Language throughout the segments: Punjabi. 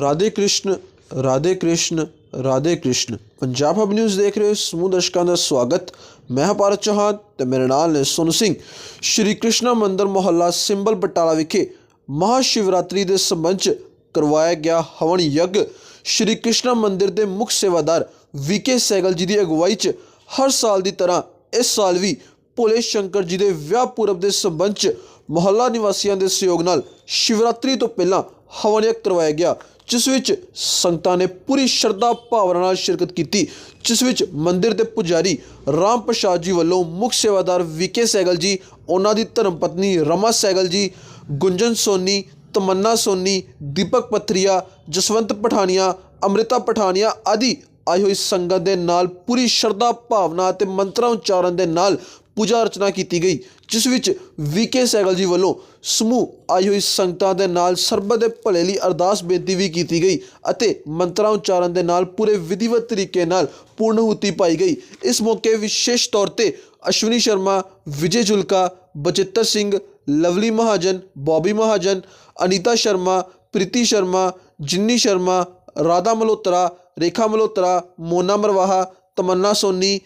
ਰਾਧੇ ਕ੍ਰਿਸ਼ਨ ਰਾਧੇ ਕ੍ਰਿਸ਼ਨ ਰਾਧੇ ਕ੍ਰਿਸ਼ਨ। ਪੰਜਾਬ ਹਬ ਨਿਊਜ਼ ਦੇਖ ਰਹੇ ਹੋ, ਸਮੂਹ ਦਰਸ਼ਕਾਂ ਦਾ ਸਵਾਗਤ। ਮੈਂ ਹਾਂ ਭਾਰਤ ਚੌਹਾਨ ਤੇ ਮੇਰੇ ਨਾਲ ਨੇ ਸੋਨੂ ਸਿੰਘ। ਸ਼੍ਰੀ ਕ੍ਰਿਸ਼ਨਾ ਮੰਦਿਰ ਮੁਹੱਲਾ ਸਿੰਬਲ ਬਟਾਲਾ ਵਿਖੇ ਮਹਾ ਸ਼ਿਵਰਾਤਰੀ ਦੇ ਸੰਬੰਧ 'ਚ ਕਰਵਾਇਆ ਗਿਆ ਹਵਨ ਯੱਗ। ਸ਼੍ਰੀ ਕ੍ਰਿਸ਼ਨਾ ਮੰਦਿਰ ਦੇ ਮੁੱਖ ਸੇਵਾਦਾਰ ਵੀਕੇ ਸੈਗਲ ਜੀ ਦੀ ਅਗਵਾਈ 'ਚ ਹਰ ਸਾਲ ਦੀ ਤਰ੍ਹਾਂ ਇਸ ਸਾਲ ਵੀ ਭੋਲੇ ਸ਼ੰਕਰ ਜੀ ਦੇ ਵਿਆਹ ਪੁਰਬ ਦੇ ਸੰਬੰਧ 'ਚ ਮੁਹੱਲਾ ਨਿਵਾਸੀਆਂ ਦੇ ਸਹਿਯੋਗ ਨਾਲ ਸ਼ਿਵਰਾਤਰੀ ਤੋਂ ਪਹਿਲਾਂ ਹਵਨ ਯੱਗ ਕਰਵਾਇਆ ਗਿਆ। ਜਿਸ ਵਿੱਚ ਸੰਗਤਾਂ ਨੇ ਪੂਰੀ ਸ਼ਰਧਾ ਭਾਵਨਾ ਨਾਲ ਸ਼ਿਰਕਤ ਕੀਤੀ, ਜਿਸ ਵਿੱਚ ਮੰਦਿਰ ਦੇ ਪੁਜਾਰੀ ਰਾਮ ਪ੍ਰਸਾਦ ਜੀ ਵੱਲੋਂ ਮੁੱਖ ਸੇਵਾਦਾਰ ਵੀਕੇ ਸੈਗਲ ਜੀ, ਉਹਨਾਂ ਦੀ ਧਰਮ ਪਤਨੀ ਰਮਾ ਸੈਗਲ ਜੀ, ਗੁੰਜਨ ਸੋਨੀ, ਤਮੰਨਾ ਸੋਨੀ, ਦੀਪਕ ਪਥਰੀਆ, ਜਸਵੰਤ ਪਠਾਨੀਆ, ਅੰਮ੍ਰਿਤਾ ਪਠਾਨੀਆ ਆਦਿ ਆਈ ਹੋਈ ਸੰਗਤ ਦੇ ਨਾਲ ਪੂਰੀ ਸ਼ਰਧਾ ਭਾਵਨਾ ਅਤੇ ਮੰਤਰਾਂ ਉਚਾਰਨ ਦੇ ਨਾਲ ਪੂਜਾ ਅਰਚਨਾ ਕੀਤੀ ਗਈ, ਜਿਸ ਵਿੱਚ ਵੀਕੇ ਸੈਗਲ ਜੀ ਵੱਲੋਂ ਸਮੂਹ ਆਈ ਹੋਈ ਸੰਗਤਾਂ ਦੇ ਨਾਲ ਸਰਬਤ ਦੇ ਭਲੇ ਲਈ ਅਰਦਾਸ ਬੇਨਤੀ ਵੀ ਕੀਤੀ ਗਈ ਅਤੇ ਮੰਤਰਾਂ ਉਚਾਰਨ ਦੇ ਨਾਲ ਪੂਰੇ ਵਿਧੀਵਤ ਤਰੀਕੇ ਨਾਲ ਪੂਰਨਹੂਤੀ ਪਾਈ ਗਈ। ਇਸ ਮੌਕੇ ਵਿਸ਼ੇਸ਼ ਤੌਰ ਤੇ ਅਸ਼ਵਨੀ ਸ਼ਰਮਾ, ਵਿਜੇ ਜੁਲਕਾ, ਬਚਿੱਤਰ ਸਿੰਘ, ਲਵਲੀ ਮਹਾਜਨ, ਬੌਬੀ ਮਹਾਜਨ, ਅਨੀਤਾ ਸ਼ਰਮਾ, ਪ੍ਰੀਤੀ ਸ਼ਰਮਾ, ਜਿੰਨੀ ਸ਼ਰਮਾ, ਰਾਧਾ ਮਲਹੋਤਰਾ, ਰੇਖਾ ਮਲਹੋਤਰਾ, ਮੋਨਾ ਮਰਵਾਹਾ, ਤਮੰਨਾ ਸੋਨੀ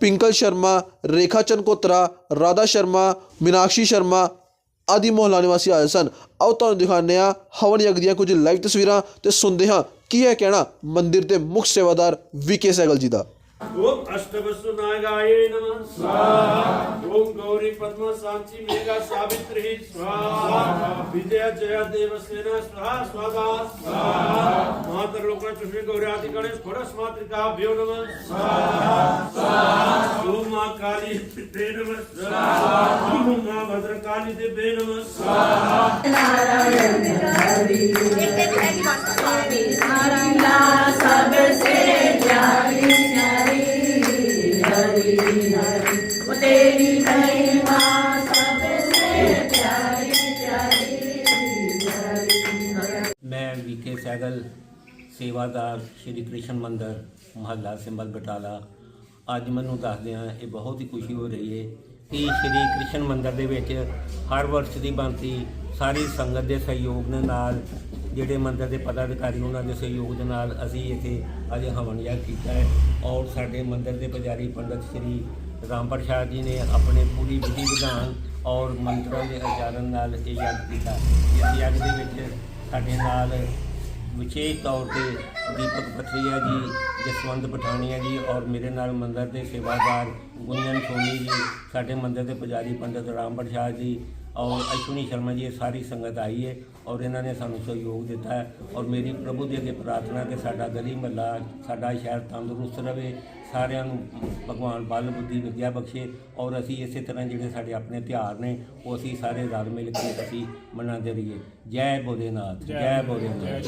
ਪਿੰਕਲ ਸ਼ਰਮਾ ਰੇਖਾ ਚੰਕੋਤਰਾ ਰਾਧਾ ਸ਼ਰਮਾ ਮੀਨਾਕਸ਼ੀ ਸ਼ਰਮਾ ਆਦਿ ਮੁਹੱਲਾ ਨਿਵਾਸੀ ਆਏ ਸਨ ਆਓ ਤੁਹਾਨੂੰ ਦਿਖਾਉਂਦੇ ਹਾਂ ਹਵਨ ਯੱਗ ਦੀਆਂ ਕੁਝ ਲਾਈਵ ਤਸਵੀਰਾਂ ਤੇ ਸੁਣਦੇ ਹਾਂ ਕੀ ਹੈ ਕਹਿਣਾ ਮੰਦਿਰ ਦੇ ਮੁੱਖ ਸੇਵਾਦਾਰ ਵੀਕੇ ਸੈਗਲ ਜੀ ਦਾ ओम अष्टवसु नागाय नमः स्वाहा ओम गौरी पद्म सांची मेघा सावित्री स्वाहा विजया जया देवसेना स्वाहा स्वाहा स्वाहा मातर लोकना चुष्मी गौराति गणेश खोरस मातृका भ्यो नमः स्वाहा स्वाहा ओम சித்தே நம ஸ்வாஹா உம்மா பத்ரகாளி தேவே நம ஸ்வாஹா நாராயண ஹரி நாராயணா சபசே ஜாரி ஹரி ஹரி ஹரி तेरी महिमा सबसे प्यारी प्यारी मैं वीके सैगल सेवादार श्री कृष्ण मंदिर मोहल्ला सिंबल बटाला ਅੱਜ ਮੈਨੂੰ ਦੱਸਦਿਆਂ ਇਹ ਬਹੁਤ ਹੀ ਖੁਸ਼ੀ ਹੋ ਰਹੀ ਹੈ ਕਿ ਸ਼੍ਰੀ ਕ੍ਰਿਸ਼ਨ ਮੰਦਰ ਦੇ ਵਿੱਚ ਹਰ ਵਰਸ਼ ਦੀ ਬੰਤੀ ਸਾਰੀ ਸੰਗਤ ਦੇ ਸਹਿਯੋਗ ਦੇ ਨਾਲ ਜਿਹੜੇ ਮੰਦਰ ਦੇ ਪਦਾਧਿਕਾਰੀ ਉਹਨਾਂ ਦੇ ਸਹਿਯੋਗ ਦੇ ਨਾਲ ਅਸੀਂ ਇੱਥੇ ਅੱਜ ਹਵਨ ਯਾਗ ਕੀਤਾ ਹੈ ਔਰ ਸਾਡੇ ਮੰਦਰ ਦੇ ਪੁਜਾਰੀ ਪੰਡਤ ਸ਼੍ਰੀ ਰਾਮ ਪ੍ਰਸਾਦ ਜੀ ਨੇ ਆਪਣੇ ਪੂਰੀ ਵਿਧੀ ਵਿਧਾਨ ਔਰ ਮੰਤਰਾਂ ਦੇ ਉਚਾਰਨ ਨਾਲ ਇਹ ਯੱਗ ਕੀਤਾ ਇਸ ਯੱਗ ਦੇ ਵਿੱਚ ਸਾਡੇ ਨਾਲ ਵਿਸ਼ੇਸ਼ ਤੌਰ ਤੇ ਦੀਪਕ ਪਥਰੀਆ ਜੀ, ਜਸਵੰਤ ਪਠਾਨੀਆ ਜੀ ਔਰ ਮੇਰੇ ਨਾਲ ਮੰਦਰ ਦੇ ਸੇਵਾਦਾਰ ਗੁੰਜਨ ਸੋਨੀ ਜੀ, ਸਾਡੇ ਮੰਦਰ ਦੇ ਪੁਜਾਰੀ ਪੰਡਤ ਰਾਮ ਪ੍ਰਸਾਦ ਜੀ ਔਰ ਅਸ਼ਵਨੀ ਸ਼ਰਮਾ ਜੀ, ਇਹ ਸਾਰੀ ਸੰਗਤ ਆਈ ਹੈ ਔਰ ਇਹਨਾਂ ਨੇ ਸਾਨੂੰ ਸਹਿਯੋਗ ਦਿੱਤਾ ਹੈ ਔਰ ਮੇਰੀ ਪ੍ਰਭੂ ਦੇ ਅੱਗੇ ਪ੍ਰਾਰਥਨਾ ਕਿ ਸਾਡਾ ਗਲੀ ਮਹੱਲਾ, ਸਾਡਾ ਸ਼ਹਿਰ ਤੰਦਰੁਸਤ ਰਹੇ, ਸਾਰਿਆਂ ਨੂੰ ਭਗਵਾਨ ਬਲ ਬੁੱਧੀ ਵਿਦਿਆ ਬਖਸ਼ੇ ਔਰ ਅਸੀਂ ਇਸੇ ਤਰ੍ਹਾਂ ਜਿਹੜੇ ਸਾਡੇ ਆਪਣੇ ਤਿਉਹਾਰ ਨੇ, ਉਹ ਅਸੀਂ ਸਾਰੇ ਰਲ ਮਿਲ ਕੇ ਅਸੀਂ ਮਨਾਉਂਦੇ ਰਹੀਏ। ਜੈ ਭੋਲੇਨਾਥ ਜੈ ਭੋਲੇਨਾਥ।